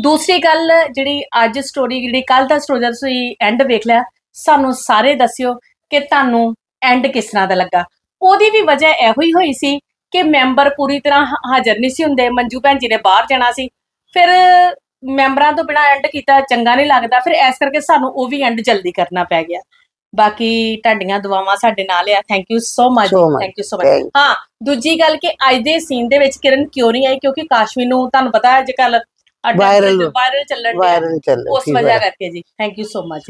ਦੂਸਰੀ ਗੱਲ ਜਿਹੜੀ ਅੱਜ ਸਟੋਰੀ ਜਿਹੜੀ ਕੱਲ ਦਾ ਸਟੋਰੀ ਦਾ ਤੁਸੀਂ ਐਂਡ ਵੇਖ ਲਿਆ, ਸਾਨੂੰ ਸਾਰੇ ਦੱਸਿਓ ਕਿ ਤੁਹਾਨੂੰ ਐਂਡ ਕਿਸ ਤਰ੍ਹਾਂ ਦਾ ਲੱਗਾ। ਉਹਦੀ ਵੀ ਵਜ੍ਹਾ ਇਹੋ ਹੀ ਹੋਈ ਸੀ ਕਿ ਮੈਂਬਰ ਪੂਰੀ ਤਰ੍ਹਾਂ ਹਾ- ਹਾਜ਼ਰ ਨਹੀਂ ਸੀ ਹੁੰਦੇ ਮੰਜੂ ਭੈਣ ਜੀ ਨੇ ਬਾਹਰ ਜਾਣਾ ਸੀ। ਫਿਰ ਮੈਂਬਰਾਂ ਤੋਂ ਬਿਨਾ ਐਂਡ ਕੀਤਾ ਚੰਗਾ ਨਹੀਂ ਲੱਗਦਾ ਫਿਰ ਐਸ ਕਰਕੇ ਸਾਨੂੰ ਉਹ ਵੀ ਐਂਡ ਜਲਦੀ ਕਰਨਾ ਪੈ ਗਿਆ। ਬਾਕੀ ਤੁਹਾਡੀਆਂ ਦੁਆਵਾਂ ਸਾਡੇ ਨਾਲ ਆ। Thank you so much. Thank you so much ਹਾਂ ਦੂਜੀ ਗੱਲ ਕਿ ਅੱਜ ਦੇ ਸੀਨ ਦੇ ਵਿੱਚ ਕਿਰਨ ਕਿਉਂ ਨਹੀਂ ਆਈ? ਕਿਉਂਕਿ ਕਾਸ਼ਮੀ ਨੂੰ ਤੁਹਾਨੂੰ ਪਤਾ ਅੱਜ ਕੱਲ Viral- ਵਾਇਰਲ ਚੱਲਣ ਡਿਆ। ਵਾਇਰਲ ਉਸ ਵਜ੍ਹਾ ਕਰਕੇ ਜੀ। Thank you so much